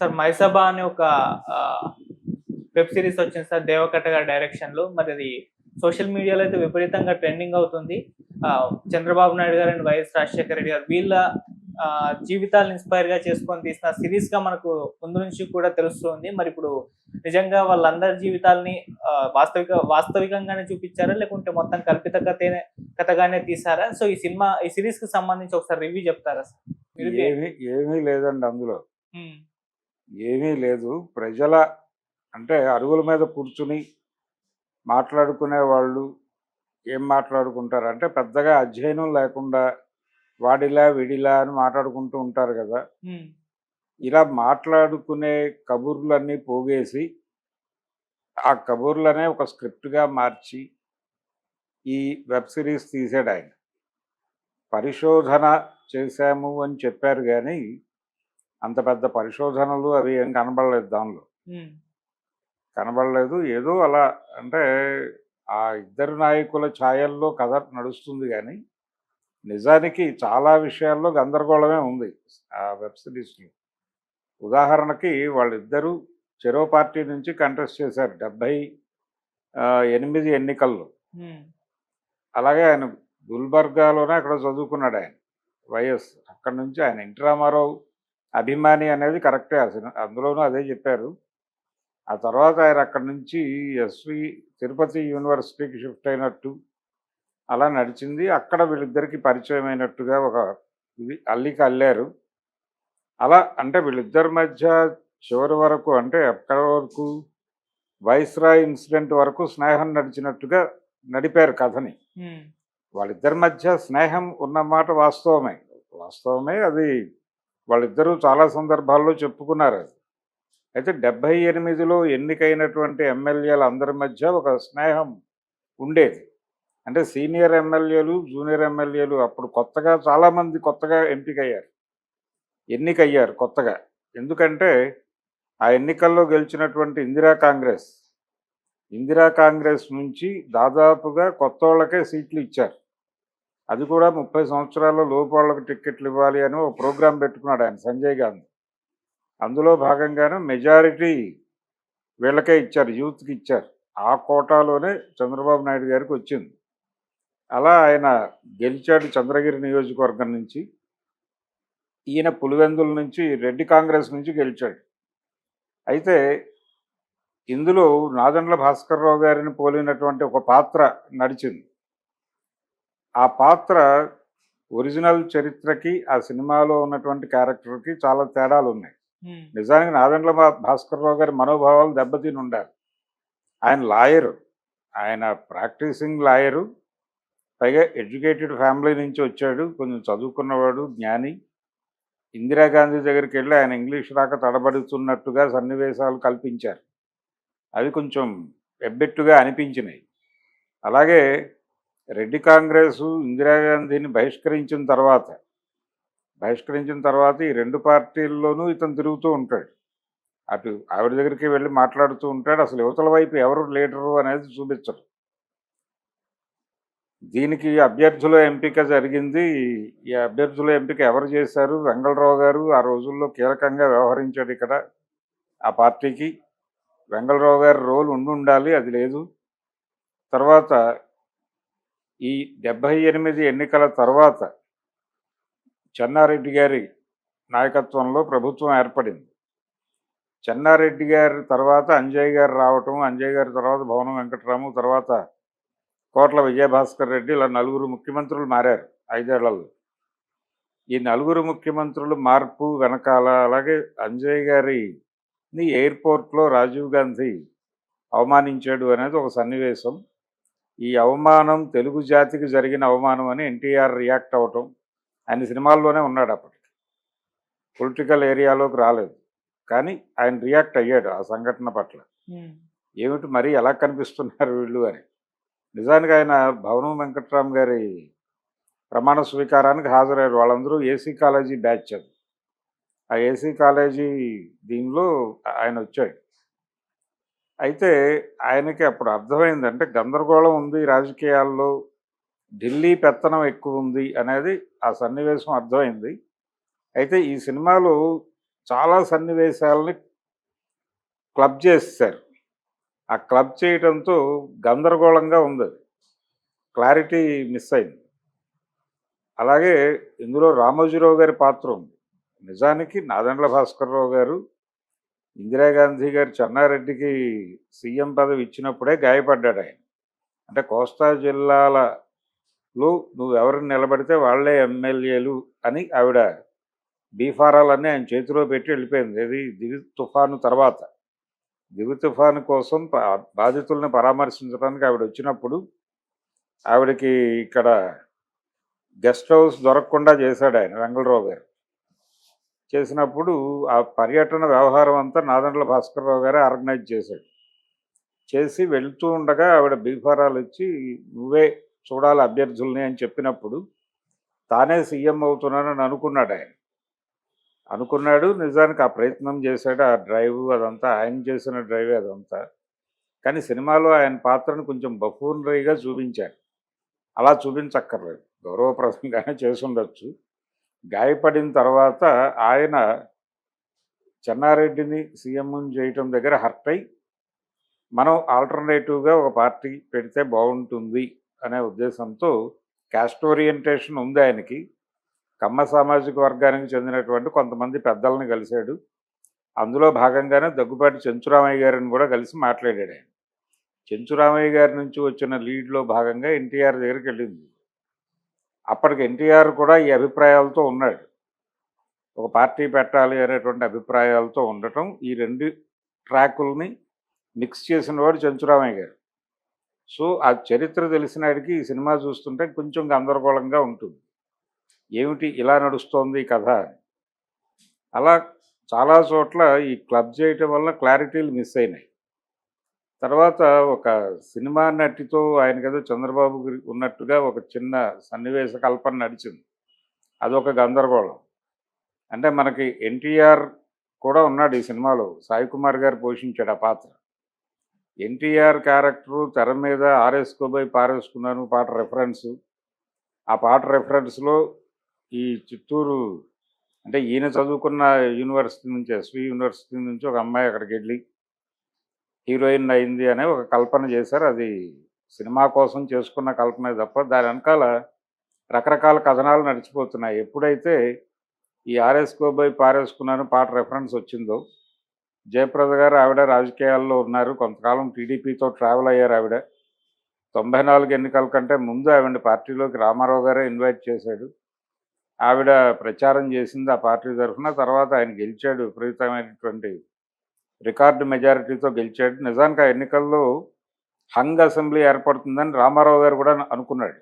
Sir Mayasabha అనే ఒక web series వచ్చింది సార్ దేవకట్ట గారి డైరెక్షన్లో. మరి అది సోషల్ మీడియాలో అయితే విపరీతంగా ట్రెండింగ్ అవుతుంది. చంద్రబాబు నాయుడు గారు అండ్ వైఎస్ రాజశేఖర రెడ్డి గారు వీళ్ళ జీవితాలను ఇన్స్పైర్గా చేసుకొని తీసిన సిరీస్గా మనకు ముందు నుంచి కూడా తెలుస్తుంది. మరి ఇప్పుడు నిజంగా వాళ్ళందరి జీవితాలని వాస్తవిక వాస్తవికంగానే చూపించారా? లేకుంటే మొత్తం కల్పిత కథనే కథగానే తీసారా సో ఈ సినిమా ఈ సిరీస్కి సంబంధించి ఒకసారి రివ్యూ చెప్తారా సార్? ఏమీ ఏమీ లేదండి అందులో. ఏమీ లేదు. ప్రజల అంటే అరుగుల మీద కూర్చుని మాట్లాడుకునే వాళ్ళు ఏం మాట్లాడుకుంటారు? అంటే పెద్దగా అధ్యయనం లేకుండా వాడిలా విడిలా అని మాట్లాడుకుంటూ ఉంటారు కదా. ఇలా మాట్లాడుకునే కబుర్లన్నీ పోగేసి ఆ కబుర్లనే ఒక స్క్రిప్ట్గా మార్చి ఈ వెబ్ సిరీస్ తీసాడు ఆయన. పరిశోధన చేశాము అని చెప్పారు కానీ అంత పెద్ద పరిశోధనలు అవి ఏం కనబడలేదు దానిలో. కనబడలేదు. ఏదో అలా అంటే ఆ ఇద్దరు నాయకుల ఛాయల్లో కథ నడుస్తుంది కానీ నిజానికి చాలా విషయాల్లో గందరగోళమే ఉంది ఆ వెబ్ సిరీస్లో. ఉదాహరణకి వాళ్ళిద్దరూ చెరో పార్టీ నుంచి కంటెస్ట్ చేశారు డెబ్భై ఆ, ఎనిమిది ఎన్నికల్లో. అలాగే ఆయన గుల్బర్గాలోనే అక్కడ చదువుకున్నాడు ఆయన వైఎస్. అక్కడ నుంచి ఆయన ఎన్టీ రామారావు అభిమాని అనేది కరెక్టే. అసలు అందులోనూ అదే చెప్పారు. ఆ తర్వాత ఆయన అక్కడి నుంచి ఎస్వి తిరుపతి యూనివర్సిటీకి షిఫ్ట్ అయినట్టు అలా నడిచింది. అక్కడ వీళ్ళిద్దరికి పరిచయం అయినట్టుగా ఒక ఇది అల్లిక అల్లారు. అలా అంటే వీళ్ళిద్దరి మధ్య చివరి వరకు అంటే ఎక్కడి వరకు? వైస్రాయ్ ఇన్సిడెంట్ వరకు స్నేహం నడిచినట్టుగా నడిపారు కథని. వాళ్ళిద్దరి మధ్య స్నేహం ఉన్నమాట వాస్తవమే. వాస్తవమే అది వాళ్ళిద్దరూ చాలా సందర్భాల్లో చెప్పుకున్నారు. అయితే డెబ్భై ఎనిమిదిలో ఎన్నికైనటువంటి ఎమ్మెల్యేల అందరి మధ్య ఒక స్నేహం ఉండేది. అంటే సీనియర్ ఎమ్మెల్యేలు జూనియర్ ఎమ్మెల్యేలు అప్పుడు కొత్తగా చాలామంది కొత్తగా ఎంపికయ్యారు. ఎన్నికయ్యారు కొత్తగా. ఎందుకంటే ఆ ఎన్నికల్లో గెలిచినటువంటి ఇందిరా కాంగ్రెస్. ఇందిరా కాంగ్రెస్ నుంచి దాదాపుగా కొత్త వాళ్ళకే సీట్లు ఇచ్చారు. అది కూడా ముప్పై సంవత్సరాల లోపు వాళ్ళకి టిక్కెట్లు ఇవ్వాలి అని ఒక ప్రోగ్రాం పెట్టుకున్నాడు ఆయన సంజయ్ గాంధీ. అందులో భాగంగానే మెజారిటీ వీళ్ళకే ఇచ్చారు యూత్కి ఇచ్చారు. ఆ కోటాలోనే చంద్రబాబు నాయుడు గారికి వచ్చింది. అలా ఆయన గెలిచాడు చంద్రగిరి నియోజకవర్గం నుంచి. ఈయన పులివెందుల నుంచి రెడ్డి కాంగ్రెస్ నుంచి గెలిచాడు. అయితే ఇందులో నాదండ్ల భాస్కర్రావు గారిని పోలినటువంటి ఒక పాత్ర నడిచింది. ఆ పాత్ర ఒరిజినల్ చరిత్రకి ఆ సినిమాలో ఉన్నటువంటి క్యారెక్టర్కి చాలా తేడాలు ఉన్నాయి. నిజానికి నాదండ్ల భాస్కర్రావు గారి మనోభావాలు దెబ్బతిని ఉండాలి ఆయన లాయరు. ఆయన ప్రాక్టీసింగ్ లాయరు. పైగా ఎడ్యుకేటెడ్ ఫ్యామిలీ నుంచి వచ్చాడు. కొంచెం చదువుకున్నవాడు జ్ఞాని. ఇందిరాగాంధీ దగ్గరికి వెళ్ళి ఆయన ఇంగ్లీష్ రాక తడబడుతున్నట్టుగా సన్నివేశాలు కల్పించారు. అవి కొంచెం ఎబ్బెట్టుగా అనిపించినాయి. అలాగే రెడ్డి కాంగ్రెస్ ఇందిరాగాంధీని బహిష్కరించిన తర్వాత బహిష్కరించిన తర్వాత ఈ రెండు పార్టీల్లోనూ ఇతను తిరుగుతూ ఉంటాడు. అటు ఆవిడ దగ్గరికి వెళ్ళి మాట్లాడుతూ ఉంటాడు. అసలు యువతల వైపు ఎవరు లీడరు అనేది చూపించరు. దీనికి అభ్యర్థుల ఎంపిక జరిగింది. ఈ అభ్యర్థుల ఎంపిక ఎవరు చేశారు? వెంగళరావు గారు ఆ రోజుల్లో కీలకంగా వ్యవహరించాడు ఇక్కడ ఆ పార్టీకి. వెంగళరావు గారి రోల్ ఉండి ఉండాలి అది లేదు. తర్వాత ఈ డెబ్భై ఎనిమిది ఎన్నికల తర్వాత చెన్నారెడ్డి గారి నాయకత్వంలో ప్రభుత్వం ఏర్పడింది. చెన్నారెడ్డి గారి తర్వాత అంజయ్ గారు రావటం అంజయ్ గారి తర్వాత భవనం వెంకటరాము తర్వాత కోట్ల విజయభాస్కర్ రెడ్డి ఇలా నలుగురు ముఖ్యమంత్రులు మారారు ఐదేళ్ళలో. ఈ నలుగురు ముఖ్యమంత్రులు మార్పు వెనకాల అలాగే అంజయ్ గారిని ఎయిర్పోర్ట్లో రాజీవ్ గాంధీ అవమానించాడు అనేది ఒక సన్నివేశం. ఈ అవమానం తెలుగు జాతికి జరిగిన అవమానం అని ఎన్టీఆర్ రియాక్ట్ అవటం ఆయన సినిమాల్లోనే ఉన్నాడు అప్పటికి. పొలిటికల్ ఏరియాలోకి రాలేదు. కానీ ఆయన రియాక్ట్ అయ్యాడు ఆ సంఘటన పట్ల. ఏమిటి మరీ ఎలా కనిపిస్తున్నారు వీళ్ళు అని. నిజానికి ఆయన భవనం వెంకట్రామ్ గారి ప్రమాణ స్వీకారానికి హాజరయ్యారు. వాళ్ళందరూ ఏసీ కాలేజీ బ్యాచ్ అది. ఆ ఏసీ కాలేజీ దీనిలో ఆయన వచ్చాడు. అయితే ఆయనకి అప్పుడు అర్థమైంది అంటే గందరగోళం ఉంది రాజకీయాల్లో ఢిల్లీ పెత్తనం ఎక్కువ ఉంది అనేది ఆ సన్నివేశం అర్థమైంది. అయితే ఈ సినిమాలు చాలా సన్నివేశాలని క్లబ్ చేశారు ఆ క్లబ్ చేయడంతో గందరగోళంగా ఉంది క్లారిటీ మిస్ అయింది. అలాగే ఇందులో రామోజీరావు గారి పాత్ర ఉంది. నిజానికి నాదండ్ల భాస్కర్రావు గారు ఇందిరాగాంధీ గారు చెన్నారెడ్డికి సీఎం పదవి ఇచ్చినప్పుడే గాయపడ్డాడు ఆయన. అంటే కోస్తా జిల్లాలలో నువ్వు ఎవరిని నిలబడితే వాళ్ళే ఎమ్మెల్యేలు అని ఆవిడ బీఫారాలన్నీ ఆయన చేతిలో పెట్టి వెళ్ళిపోయింది. ఇది దివి తుఫాను తర్వాత. దివి తుఫాను కోసం బాధితుల్ని పరామర్శించడానికి ఆవిడ వచ్చినప్పుడు ఆవిడకి ఇక్కడ గెస్ట్ హౌస్ దొరకకుండా చేశాడు ఆయన వెంగళరావు గారు. చేసినప్పుడు ఆ పర్యటన వ్యవహారం అంతా నాదండ్ల భాస్కర్రావు గారే ఆర్గనైజ్ చేశాడు. చేసి వెళ్తూ ఉండగా ఆవిడ బీఫారాలు ఇచ్చి నువ్వే చూడాలి అభ్యర్థుల్ని అని చెప్పినప్పుడు తానే సీఎం అవుతున్నానని అనుకున్నాడు ఆయన. అనుకున్నాడు నిజానికి ఆ ప్రయత్నం చేశాడు ఆ డ్రైవ్ అదంతా ఆయన చేసిన డ్రైవ్ అదంతా. కానీ సినిమాలో ఆయన పాత్రను కొంచెం బఫూనరీగా చూపించాడు. అలా చూపించక్కర్లేదు. గౌరవప్రదంగానే చేసి ఉండొచ్చు. గాయపడిన తర్వాత ఆయన చెన్నారెడ్డిని సీఎం చేయటం దగ్గర హర్ట్ అయి మనం ఆల్టర్నేటివ్గా ఒక పార్టీ పెడితే బాగుంటుంది అనే ఉద్దేశంతో క్యాస్ట్ ఓరియంటేషన్ ఉంది ఆయనకి. కమ్మ సామాజిక వర్గానికి చెందినటువంటి కొంతమంది పెద్దల్ని కలిశాడు. అందులో భాగంగానే దగ్గుపాటి చెంచురామయ్య గారిని కూడా కలిసి మాట్లాడాడు ఆయన. చెంచురామయ్య గారి నుంచి వచ్చిన లీడ్లో భాగంగా ఎన్టీఆర్ దగ్గరికి వెళ్ళింది. అప్పటికి ఎన్టీఆర్ కూడా ఈ అభిప్రాయాలతో ఉన్నాడు. ఒక పార్టీ పెట్టాలి అనేటువంటి అభిప్రాయాలతో ఉండటం ఈ రెండు ట్రాకుల్ని మిక్స్ చేసిన వాడు చెంచురామయ్య గారు. సో ఆ చరిత్ర తెలిసినాడికి ఈ సినిమా చూస్తుంటే కొంచెం గందరగోళంగా ఉంటుంది. ఏమిటి ఇలా నడుస్తోంది ఈ కథ అలా చాలా చోట్ల ఈ క్లబ్ చేయటం వల్ల క్లారిటీలు మిస్ అయినాయి. తర్వాత ఒక సినిమా నటితో ఆయన కదా చంద్రబాబు ఉన్నట్టుగా ఒక చిన్న సన్నివేశ కల్పన నడిచింది. అదొక గందరగోళం. అంటే మనకి ఎన్టీఆర్ కూడా ఉన్నాడు ఈ సినిమాలో. సాయి కుమార్ గారు పోషించాడు ఆ పాత్ర. ఎన్టీఆర్ క్యారెక్టరు తెర మీద ఆర్ఎస్కోబై పారేసుకున్నాను పాట రెఫరెన్సు ఆ పాట రెఫరెన్స్లో ఈ చిత్తూరు అంటే ఈయన చదువుకున్న యూనివర్సిటీ నుంచి ఎస్వి యూనివర్సిటీ నుంచి ఒక అమ్మాయి అక్కడికి వెళ్ళి హీరోయిన్ అయింది అనే ఒక కల్పన చేశారు. అది సినిమా కోసం చేసుకున్న కల్పన తప్ప దాని వెనకాల రకరకాల కథనాలు నడిచిపోతున్నాయి. ఎప్పుడైతే ఈ ఆర్ఎస్కోబోయ్ పారేసుకున్నాను పాట రెఫరెన్స్ వచ్చిందో జయప్రద గారు ఆవిడ రాజకీయాల్లో ఉన్నారు. కొంతకాలం టీడీపీతో ట్రావెల్ అయ్యారు ఆవిడ. తొంభై నాలుగు ఎన్నికల కంటే ముందు ఆవిడ పార్టీలోకి రామారావు గారే ఇన్వైట్ చేశాడు. ఆవిడ ప్రచారం చేసింది ఆ పార్టీ తరఫున. తర్వాత ఆయన గెలిచాడు విపరీతమైనటువంటి రికార్డు మెజారిటీతో గెలిచాడు. నిజానికి ఆ ఎన్నికల్లో హంగ్ అసెంబ్లీ ఏర్పడుతుందని రామారావు గారు కూడా అనుకున్నాడు.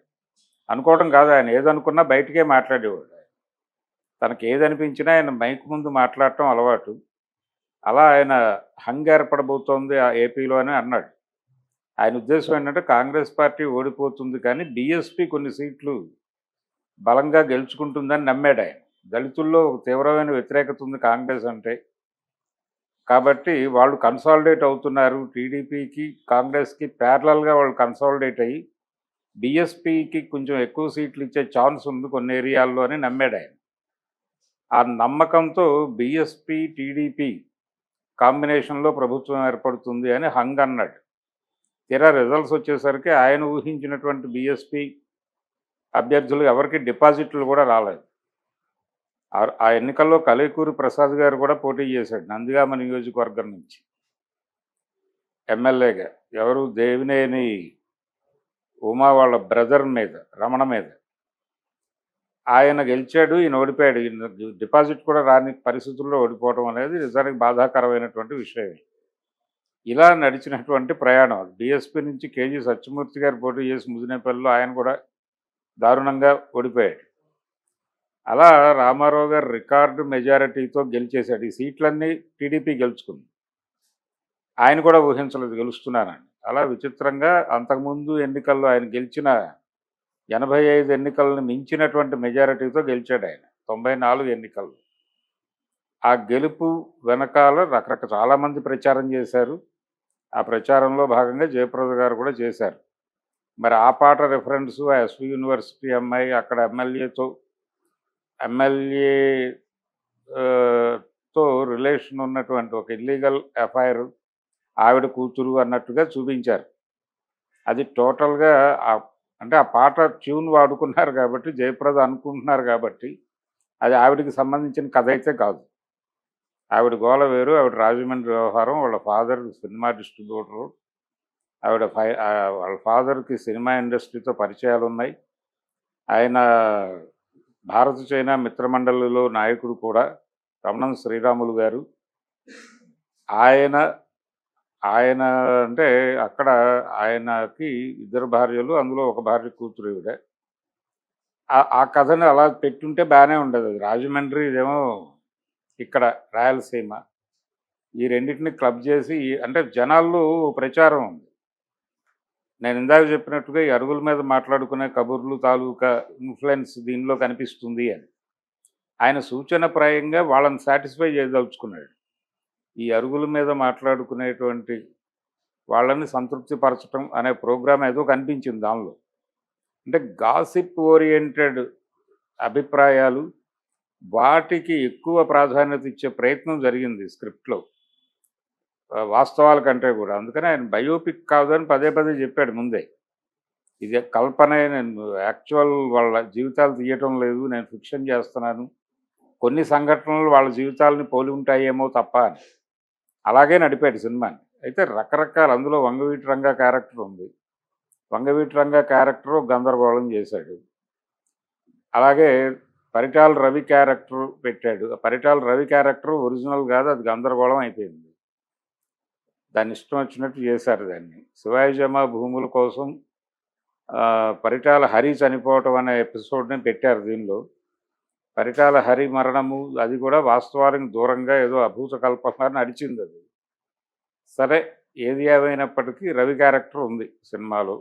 అనుకోవడం కాదు ఆయన ఏదనుకున్నా బయటకే మాట్లాడేవాడు తనకి ఏదనిపించినా ఆయన మైక్ ముందు మాట్లాడటం అలవాటు. అలా ఆయన హంగ్ ఏర్పడబోతోంది ఆ ఏపీలో అని అన్నాడు. ఆయన ఉద్దేశం ఏంటంటే కాంగ్రెస్ పార్టీ ఓడిపోతుంది కానీ బీఎస్పీ కొన్ని సీట్లు బలంగా గెలుచుకుంటుందని నమ్మాడు ఆయన. దళితుల్లో ఒక తీవ్రమైన వ్యతిరేకత ఉంది కాంగ్రెస్ అంటే. కాబట్టి వాళ్ళు కన్సాలిడేట్ అవుతున్నారు. టీడీపీకి కాంగ్రెస్కి ప్యారలల్గా వాళ్ళు కన్సాలిడేట్ అయ్యి బీఎస్పీకి కొంచెం ఎక్కువ సీట్లు ఇచ్చే ఛాన్స్ ఉంది కొన్ని ఏరియాల్లో అని నమ్మాడు ఆయన. ఆ నమ్మకంతో బీఎస్పీ టీడీపీ కాంబినేషన్లో ప్రభుత్వం ఏర్పడుతుంది అని హంగ్ అన్నాడు. తీరా రిజల్ట్స్ వచ్చేసరికి ఆయన ఊహించినటువంటి బీఎస్పీ అభ్యర్థులు ఎవరికి డిపాజిట్లు కూడా రాలేదు. ఆ- ఎన్నికల్లో కలైకూరు ప్రసాద్ గారు కూడా పోటీ చేశాడు నందిగామ నియోజకవర్గం నుంచి. ఎమ్మెల్యేగా ఎవరు? దేవినేని ఉమా వాళ్ళ బ్రదర్ మీద రమణ మీద. ఆయన గెలిచాడు ఈయన ఓడిపోయాడు. ఈయన డిపాజిట్ కూడా రాని పరిస్థితుల్లో ఓడిపోవడం అనేది నిజానికి బాధాకరమైనటువంటి విషయం ఇలా నడిచినటువంటి ప్రయాణం. డిఎస్పీ నుంచి కేజీ సత్యమూర్తి గారు పోటీ చేసి ముదినేపల్లిలో ఆయన కూడా దారుణంగా ఓడిపోయాడు. అలా రామారావు గారు రికార్డు మెజారిటీతో గెలిచేశాడు. ఈ సీట్లన్నీ టీడీపీ గెలుచుకుంది. ఆయన కూడా ఊహించలేదు గెలుస్తున్నానని. అలా విచిత్రంగా అంతకుముందు ఎన్నికల్లో ఆయన గెలిచిన ఎనభై ఐదు ఎన్నికలను మించినటువంటి మెజారిటీతో గెలిచాడు ఆయన తొంభై నాలుగు ఎన్నికల్లో. ఆ గెలుపు వెనకాల రకరకాల చాలామంది ప్రచారం చేశారు. ఆ ప్రచారంలో భాగంగా జయప్రద గారు కూడా చేశారు. మరి ఆ పాట రిఫరెన్స్ ఆ ఎస్వి యూనివర్సిటీ అమ్మాయి అక్కడ ఎమ్మెల్యేతో ఎమ్మెల్యే తో రిలేషన్ ఉన్నటువంటి ఒక ఇల్లీగల్ ఎఫ్ఐఆర్ ఆవిడ కూతురు అన్నట్టుగా చూపించారు. అది టోటల్గా అంటే ఆ పాట ట్యూన్ వాడుకున్నారు కాబట్టి జయప్రద అనుకుంటున్నారు కాబట్టి అది ఆవిడకి సంబంధించిన కథ అయితే కాదు. ఆవిడ గోల వేరు ఆవిడ రాజమండ్రి వ్యవహారం వాళ్ళ ఫాదర్ సినిమా డిస్ట్రిబ్యూటరు ఆవిడ ఫై వాళ్ళ ఫాదర్కి సినిమా ఇండస్ట్రీతో పరిచయాలు ఉన్నాయి ఆయన భారత చైనా మిత్రమండలిలో నాయకుడు కూడా రమణం శ్రీరాములు గారు. ఆయన ఆయన అంటే అక్కడ ఆయనకి ఇద్దరు భార్యలు అందులో ఒక భార్య కూతురు ఇవిడ ఆ- కథను అలా పెట్టుంటే బాగానే ఉండదు అది. రాజమండ్రి ఇదేమో ఇక్కడ రాయలసీమ. ఈ రెండింటిని క్లబ్ చేసి అంటే జనాల్లో ప్రచారం ఉంది. నేను ఇందాక చెప్పినట్టుగా ఈ అరుగుల మీద మాట్లాడుకునే కబుర్లు తాలూకా ఇన్ఫ్లుయెన్స్ దీనిలో కనిపిస్తుంది అని. ఆయన సూచనప్రాయంగా వాళ్ళని సాటిస్ఫై చేయదలుచుకున్నాడు. ఈ అరుగుల మీద మాట్లాడుకునేటువంటి వాళ్ళని సంతృప్తిపరచడం అనే ప్రోగ్రాం ఏదో కనిపించింది దానిలో. అంటే గాసిప్ ఓరియంటెడ్ అభిప్రాయాలు వాటికి ఎక్కువ ప్రాధాన్యత ఇచ్చే ప్రయత్నం జరిగింది స్క్రిప్ట్లో. వాస్తవాల కంటే కూడా. అందుకని ఆయన బయోపిక్ కాదని పదే పదే చెప్పాడు ముందే. ఇది కల్పనే నేను యాక్చువల్ వాళ్ళ జీవితాలు తీయటం లేదు నేను ఫిక్షన్ చేస్తున్నాను. కొన్ని సంఘటనలు వాళ్ళ జీవితాలని పోలి ఉంటాయేమో తప్ప అని. అలాగే నడిపాడు సినిమాని. అయితే రకరకాల అందులో వంగవీటి రంగ క్యారెక్టర్ ఉంది. వంగవీటి రంగ క్యారెక్టర్ గందరగోళం చేశాడు. అలాగే పరిటాల రవి క్యారెక్టర్ పెట్టాడు. ఆ పరిటాల రవి క్యారెక్టర్ ఒరిజినల్ కాదు అది గందరగోళం అయిపోయింది. దాన్ని ఇష్టం వచ్చినట్టు చేశారు దాన్ని. శివాజమ భూముల కోసం పరిటాల హరి చనిపోవటం అనే ఎపిసోడ్ని పెట్టారు దీనిలో. పరిటాల హరి మరణము అది కూడా వాస్తవానికి దూరంగా ఏదో అభూత కల్పంగా నడిచింది అది. సరే ఏది ఏమైనప్పటికీ రవి క్యారెక్టర్ ఉంది సినిమాలో.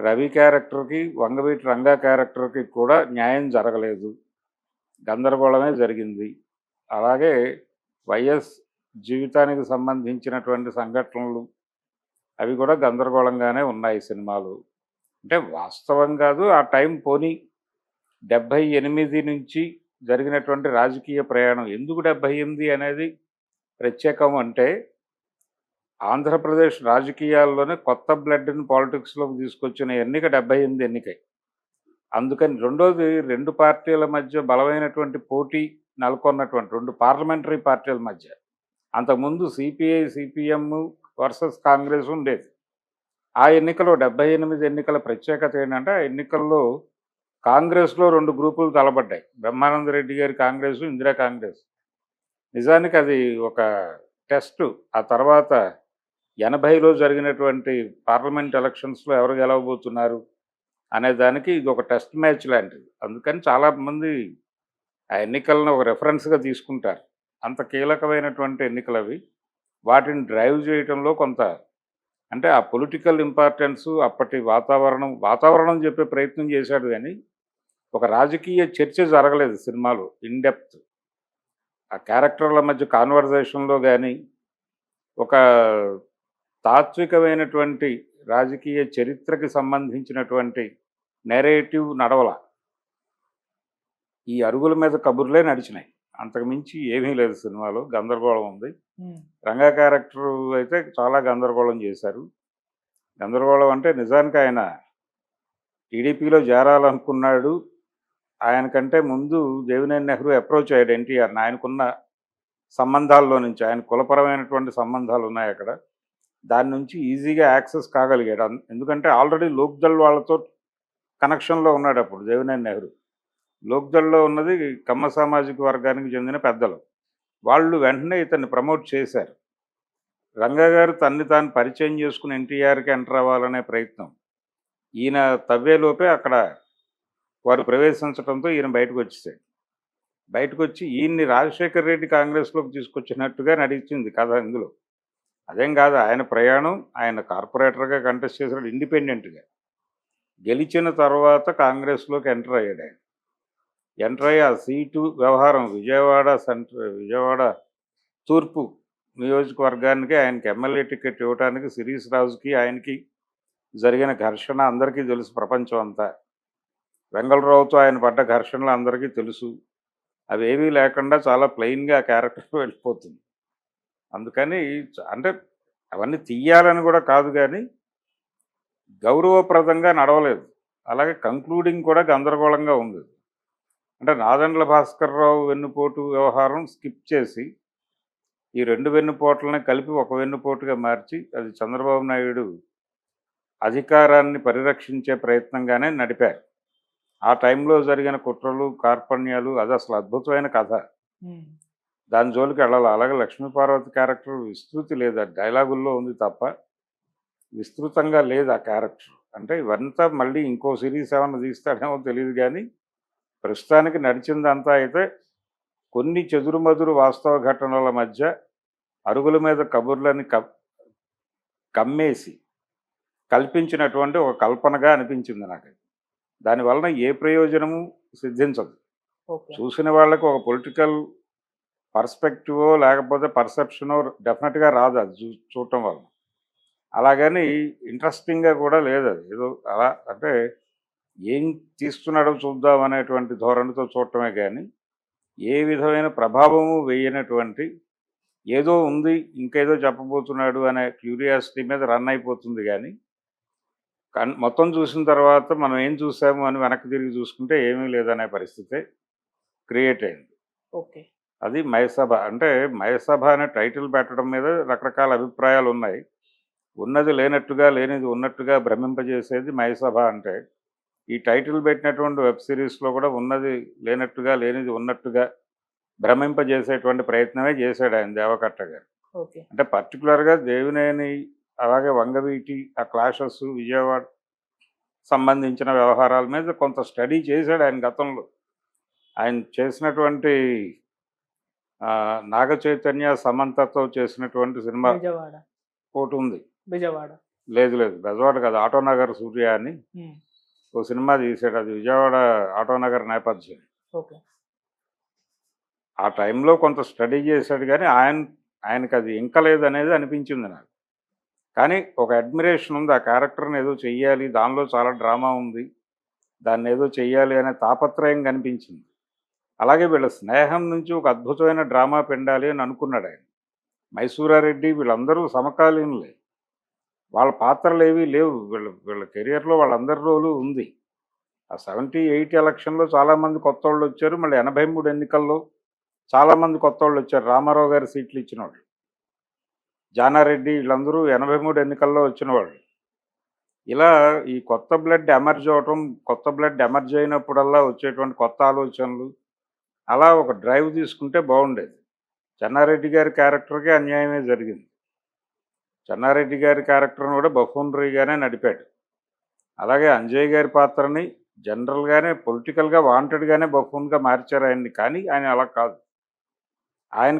రవి క్యారెక్టర్కి వంగవీటి రంగా క్యారెక్టర్కి కూడా న్యాయం జరగలేదు. గందరగోళమే జరిగింది. అలాగే వైఎస్ జీవితానికి సంబంధించినటువంటి సంఘటనలు అవి కూడా గందరగోళంగానే ఉన్నాయి సినిమాలు. అంటే వాస్తవం కాదు ఆ టైం పోనీ డెబ్భై ఎనిమిది నుంచి జరిగినటువంటి రాజకీయ ప్రయాణం ఎందుకు డెబ్భై ఎనిమిది అనేది ప్రత్యేకం అంటే ఆంధ్రప్రదేశ్ రాజకీయాల్లోనే కొత్త బ్లడ్ని పాలిటిక్స్లోకి తీసుకొచ్చిన ఎన్నిక డెబ్బై ఎనిమిది ఎన్నికై. అందుకని రెండోది రెండు పార్టీల మధ్య బలమైనటువంటి పోటీ నెలకొన్నటువంటి రెండు పార్లమెంటరీ పార్టీల మధ్య. అంతకుముందు సిపిఐ సిపిఎం వర్సెస్ కాంగ్రెస్ ఉండేది. ఆ ఎన్నికలో డెబ్బై ఎనిమిది ఎన్నికల ప్రత్యేకత ఏంటంటే ఆ ఎన్నికల్లో కాంగ్రెస్లో రెండు గ్రూపులు తలబడ్డాయి బ్రహ్మానంద రెడ్డి గారి కాంగ్రెస్ ఇందిరా కాంగ్రెస్. నిజానికి అది ఒక టెస్ట్. ఆ తర్వాత ఎనభైలో జరిగినటువంటి పార్లమెంట్ ఎలక్షన్స్లో ఎవరు గెలవబోతున్నారు అనే దానికి ఇది ఒక టెస్ట్ మ్యాచ్ లాంటిది. అందుకని చాలామంది ఆ ఎన్నికలను ఒక రెఫరెన్స్గా తీసుకుంటారు. అంత కీలకమైనటువంటి ఎన్నికలు అవి వాటిని డ్రైవ్ చేయటంలో కొంత అంటే ఆ పొలిటికల్ ఇంపార్టెన్స్ అప్పటి వాతావరణం వాతావరణం చెప్పే ప్రయత్నం చేశాడు కానీ ఒక రాజకీయ చర్చ జరగలేదు సినిమాలో ఇన్డెప్త్ ఆ క్యారెక్టర్ల మధ్య కాన్వర్జేషన్లో కానీ ఒక తాత్వికమైనటువంటి రాజకీయ చరిత్రకి సంబంధించినటువంటి నెరేటివ్ నడవల ఈ అరుగుల మీద కబుర్లే నడిచినాయి. అంతకు మించి ఏమీ లేదు సినిమాలో. గందరగోళం ఉంది. రంగా క్యారెక్టర్ అయితే చాలా గందరగోళం చేశారు. గందరగోళం అంటే నిజానికి ఆయన టీడీపీలో చేరాలనుకున్నాడు. ఆయనకంటే ముందు దేవినేని నెహ్రూ అప్రోచ్ అయ్యాడు ఎన్టీఆర్ ఆయనకున్న సంబంధాల్లో నుంచి ఆయన కులపరమైనటువంటి సంబంధాలు ఉన్నాయి అక్కడ. దాని నుంచి ఈజీగా యాక్సెస్ కాగలిగాడు. ఎందుకంటే ఆల్రెడీ లోక్దల్ వాళ్ళతో కనెక్షన్లో ఉన్నాడు అప్పుడు దేవినేని నెహ్రూ. లోక్దళ్ళో ఉన్నది కమ్మ సామాజిక వర్గానికి చెందిన పెద్దలు. వాళ్ళు వెంటనే ఇతన్ని ప్రమోట్ చేశారు. రంగా గారు తన్ని తాను పరిచయం చేసుకుని ఎన్టీఆర్కి ఎంటర్ అవ్వాలనే ప్రయత్నం. ఈయన తవ్వేలోపే అక్కడ వారు ప్రవేశించడంతో ఈయన బయటకు వచ్చేసాడు. బయటకు వచ్చి ఈయన్ని రాజశేఖర్ రెడ్డి కాంగ్రెస్లోకి తీసుకొచ్చినట్టుగా నడిచింది కథ ఇందులో. అదేం కాదు ఆయన ప్రయాణం ఆయన కార్పొరేటర్గా కంటెస్ట్ చేశాడు ఇండిపెండెంట్గా. గెలిచిన తర్వాత కాంగ్రెస్లోకి ఎంటర్ అయ్యాడు ఆయన. ఎంట్రయ్య సీటు వ్యవహారం విజయవాడ సెంటర్ విజయవాడ తూర్పు నియోజకవర్గానికి ఆయనకి ఎమ్మెల్యే టికెట్ ఇవ్వడానికి సిరీస్ రాజుకి ఆయనకి జరిగిన ఘర్షణ అందరికీ తెలుసు ప్రపంచం అంతా. వెంగళరావుతో ఆయన పడ్డ ఘర్షణలు అందరికీ తెలుసు. అవి ఏమీ లేకుండా చాలా ప్లెయిన్గా ఆ క్యారెక్టర్ వెళ్ళిపోతుంది. అందుకని అంటే అవన్నీ తీయాలని కూడా కాదు కానీ గౌరవప్రదంగా నడవలేదు. అలాగే కంక్లూడింగ్ కూడా గందరగోళంగా ఉంది. అంటే నాదెండ్ల భాస్కర్ రావు వెన్నుపోటు వ్యవహారం స్కిప్ చేసి ఈ రెండు వెన్నుపోట్లని కలిపి ఒక వెన్నుపోటుగా మార్చి అది చంద్రబాబు నాయుడు అధికారాన్ని పరిరక్షించే ప్రయత్నంగానే నడిపారు. ఆ టైంలో జరిగిన కుట్రలు కార్పణ్యాలు అది అసలు అద్భుతమైన కథ. దాని జోలికి వెళ్ళాలి. అలాగే లక్ష్మీపార్వతి క్యారెక్టర్ విస్తృతి లేదు. ఆ డైలాగుల్లో ఉంది తప్ప విస్తృతంగా లేదు ఆ క్యారెక్టర్. అంటే ఇవంతా మళ్ళీ ఇంకో సిరీస్ ఏమైనా తీస్తాడేమో తెలియదు కానీ ప్రస్తుతానికి నడిచిందంతా అయితే కొన్ని చెదురుమదురు వాస్తవ ఘటనల మధ్య అరుగుల మీద కబుర్లని కమ్మేసి కల్పించినటువంటి ఒక కల్పనగా అనిపించింది నాకు. దానివలన ఏ ప్రయోజనము సిద్ధించదు. చూసిన వాళ్ళకి ఒక పొలిటికల్ పర్స్పెక్టివో లేకపోతే పర్సెప్షనో డెఫినెట్గా రాదు అది చూ చూడటం వల్ల అలాగని ఇంట్రెస్టింగ్గా కూడా లేదు అది. ఏదో అలా అంటే ఏం తీస్తున్నాడో చూద్దాం అనేటువంటి ధోరణితో చూడటమే కానీ ఏ విధమైన ప్రభావము వేయనటువంటి ఏదో ఉంది ఇంకేదో చెప్పబోతున్నాడు అనే క్యూరియాసిటీ మీద రన్ అయిపోతుంది కానీ కన్- మొత్తం చూసిన తర్వాత మనం ఏం చూసాము అని వెనక్కి తిరిగి చూసుకుంటే ఏమీ లేదనే పరిస్థితి క్రియేట్ అయింది. ఓకే. అది మయసభ అంటే మయసభ అనే టైటిల్ పెట్టడం మీద రకరకాల అభిప్రాయాలు ఉన్నాయి ఉన్నది లేనట్టుగా లేనిది ఉన్నట్టుగా భ్రమింపజేసేది మయసభ అంటే ఈ టైటిల్ పెట్టినటువంటి వెబ్ సిరీస్లో కూడా ఉన్నది లేనట్టుగా లేనిది ఉన్నట్టుగా భ్రమింపజేసేటువంటి ప్రయత్నమే చేశాడు ఆయన దేవకట్ట గారు. అంటే పర్టికులర్గా దేవినేని అలాగే వంగవీటి ఆ క్లాషెస్ విజయవాడ సంబంధించిన వ్యవహారాల మీద కొంత స్టడీ చేశాడు ఆయన గతంలో. ఆయన చేసినటువంటి నాగ చైతన్య సమంతతో చేసినటువంటి సినిమా ఒకటి ఉంది. లేదు లేదు బెజవాడ కాదు ఆటోనగర్ సూర్య అని. ఓ సినిమా తీసాడు అది విజయవాడ ఆటోనగర్ నేపథ్యం. ఓకే. ఆ టైంలో కొంత స్టడీ చేశాడు కానీ ఆయన ఆయనకి అది ఇంకలేదు అనేది అనిపించింది నాకు. కానీ ఒక అడ్మిరేషన్ ఉంది ఆ క్యారెక్టర్ని ఏదో చెయ్యాలి దానిలో చాలా డ్రామా ఉంది దాన్ని ఏదో చెయ్యాలి అనే తాపత్రయం కనిపించింది. అలాగే వీళ్ళ స్నేహం నుంచి ఒక అద్భుతమైన డ్రామా పెండాలి అని అనుకున్నాడు ఆయన. మైసూరారెడ్డి వీళ్ళందరూ సమకాలీనులే. వాళ్ళ పాత్రలు ఏవీ లేవు. వీళ్ళ వీళ్ళ కెరియర్లో వాళ్ళందరి రోలు ఉంది. ఆ సెవెంటీ ఎయిట్ ఎలక్షన్లో చాలామంది కొత్త వాళ్ళు వచ్చారు మళ్ళీ ఎనభై మూడు ఎన్నికల్లో చాలామంది కొత్త వాళ్ళు వచ్చారు రామారావు గారి సీట్లు ఇచ్చిన వాళ్ళు జానారెడ్డి వీళ్ళందరూ ఎనభై మూడు ఎన్నికల్లో వచ్చిన వాళ్ళు ఇలా ఈ కొత్త బ్లడ్ ఎమర్జ్ అవటం కొత్త బ్లడ్ ఎమర్జ్ అయినప్పుడల్లా వచ్చేటువంటి కొత్త ఆలోచనలు అలా ఒక డ్రైవ్ తీసుకుంటే బాగుండేది. చెన్నారెడ్డి గారి క్యారెక్టర్కి అన్యాయమే జరిగింది. చెన్నారెడ్డి గారి క్యారెక్టర్ని కూడా బఫూనరీగానే నడిపాడు. అలాగే అంజయ్ గారి పాత్రని జనరల్గానే పొలిటికల్గా వాంటెడ్గానే బఫూన్గా మార్చారు ఆయన్ని. కానీ ఆయన అలా కాదు. ఆయన